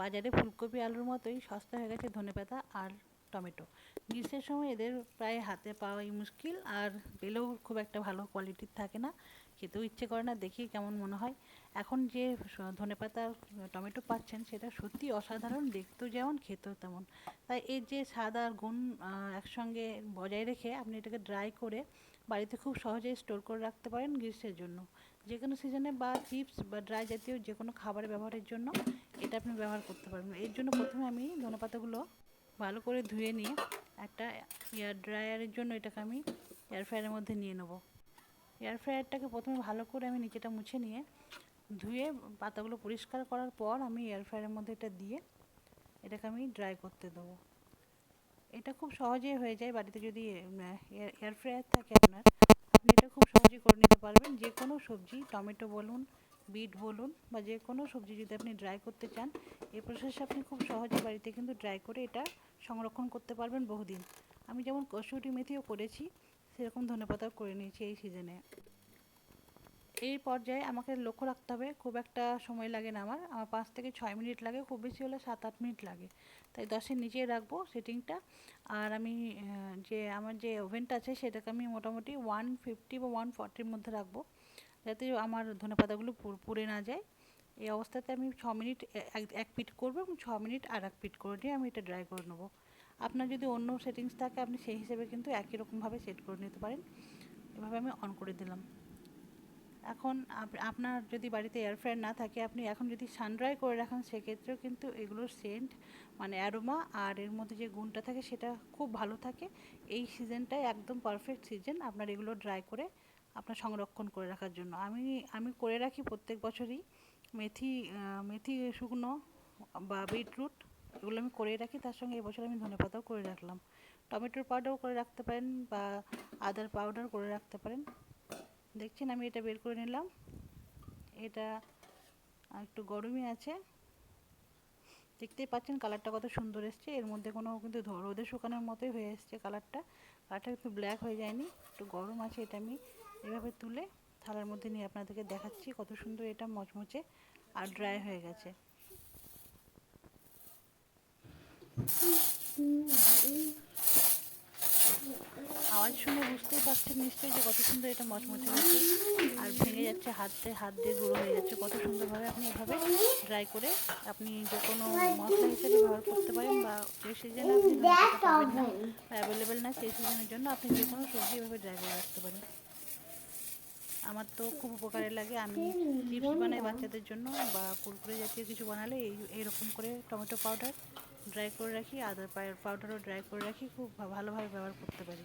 বাজারে ফুলকপি, আলুর মতোই সস্তা হয়ে গেছে ধনেপাতা আর টমেটো। গ্রীষ্মের সময় এদের প্রায় হাতে পাওয়াই মুশকিল আর পেলেও খুব একটা ভালো কোয়ালিটির থাকে না। খেতেও ইচ্ছে করে না, দেখি কেমন মনে হয়। এখন যে ধনেপাতা টমেটো পাচ্ছেন সেটা সত্যি অসাধারণ, দেখতেও যেমন, খেতেও তেমন। তাই এর যে স্বাদ আর গুণ একসঙ্গে বজায় রেখে আপনি এটাকে ড্রাই করে বাড়িতে খুব সহজেই স্টোর করে রাখতে পারেন গ্রীষ্মের জন্য। যে কোনো সিজনে বা চিপস বা ড্রাই জাতীয় যে কোনো খাবারে ব্যবহারের জন্য এটা আপনি ব্যবহার করতে পারবেন। এর জন্য প্রথমে আমি ধনেপাতাগুলো ভালো করে ধুয়ে নিয়ে একটা এয়ার ড্রায়ারের জন্য এটাকে আমি এয়ার ফ্রায়ারের মধ্যে নিয়ে নেব। এয়ার ফ্রায়ারটাকে প্রথমে ভালো করে আমি নিচেটা মুছে নিয়ে ধুয়ে পাতাগুলো পরিষ্কার করার পর আমি এয়ার ফ্রায়ারের মধ্যে এটা দিয়ে এটাকে আমি ড্রাই করতে দেবো। এটা খুব সহজেই হয়ে যায় বাড়িতে যদি এয়ার ফ্রায়ার থাকে আপনার, আপনি এটা খুব সহজেই করে নিতে পারবেন। যে কোনো সবজি, টমেটো বলুন, বিট বলুন, বা যে কোনো সবজি যদি আপনি ড্রাই করতে চান, এই প্রসেসে আপনি খুব সহজে বাড়িতে কিন্তু ড্রাই করে এটা সংরক্ষণ করতে পারবেন বহুদিন। আমি যেমন কসুরি মেথিও করেছি, সেরকম ধনেপাতাও করে নিয়েছি এই সিজনে এই পর্যায়ে আমাকে লক্ষ্য রাখতে হবে, খুব একটা সময় লাগে না আমার। আমার পাঁচ থেকে ছয় মিনিট লাগে, খুব বেশি হলে সাত আট মিনিট লাগে। তাই দশের নিচেই রাখব সেটিংটা। আর আমি যে আমার যে ওভেনটা আছে সেটাকে আমি মোটামুটি ওয়ান ফিফটি বা ওয়ান ফর্টির মধ্যে রাখব। যাতে আমার ধনেপাতাগুলো পুড়ে না যায়। এই অবস্থাতে আমি ছ মিনিট এক পিট করব এবং ছ মিনিট আর এক পিট করে দিয়ে আমি এটা ড্রাই করে নেব। আপনার যদি অন্য সেটিংস থাকে, আপনি সেই হিসেবে কিন্তু একই রকমভাবে সেট করে নিতে পারেন। এভাবে আমি অন করে দিলাম। এখন আপনার যদি বাড়িতে এয়ার ফ্রায়ার না থাকে, আপনি এখন যদি সানড্রাই করে রাখেন, সেক্ষেত্রেও কিন্তু এগুলোর সেন্ট মানে অ্যারোমা আর এর মধ্যে যে গুণটা থাকে, সেটা খুব ভালো থাকে। এই সিজনটাই একদম পারফেক্ট সিজন আপনার এগুলো ড্রাই করে আপনার সংরক্ষণ করে রাখার জন্য। আমি আমি করে রাখি প্রত্যেক বছরই। মেথি মেথি শুকনো বা বিটরুট এগুলো আমি করে রাখি। তার সঙ্গে এবছর আমি ধনে পাতাও করে রাখলাম। টমেটোর পাউডারও করে রাখতে পারেন বা আদার পাউডার করে রাখতে পারেন। দেখছেন, আমি এটা বের করে নিলাম। এটা একটু গরমই আছে। দেখতেই পাচ্ছেন কালারটা কত সুন্দর এসছে। এর মধ্যে কোনো কিন্তু রোদে শুকানোর মতোই হয়ে এসছে কালারটা। কালারটা একটু ব্ল্যাক হয়ে যায়নি। একটু গরম আছে এটা আমি এভাবে তুলে থালার মধ্যে নিয়ে আপনাদেরকে দেখাচ্ছি কত সুন্দর এটা মচমচে আর ড্রাই হয়ে গেছে। শুনে বুঝতেই পারছেন নিশ্চয়ই যে কত সুন্দর এটা মচমচে হচ্ছে আর ভেঙে যাচ্ছে হাতে হাত দিয়ে গুঁড়ো হয়ে যাচ্ছে। কত সুন্দরভাবে আপনি এভাবে ড্রাই করে আপনি যে কোনো মশলা হিসেবে ব্যবহার করতে পারেন বা যে সিজনে আপনি পাবেন না অ্যাভেলেবেল না সেই সিজনের জন্য আপনি যে কোনো সবজি এভাবে ড্রাই করে রাখতে পারেন। আমার তো খুব উপকারে লাগে। আমি চিপস বানাই বাচ্চাদের জন্য বা কুরকুরে জাতীয় কিছু বানালে এই এইরকম করে টমেটো পাউডার ড্রাই করে রাখি আদার পাউডারও ড্রাই করে রাখি খুব ভালোভাবে ব্যবহার করতে পারি।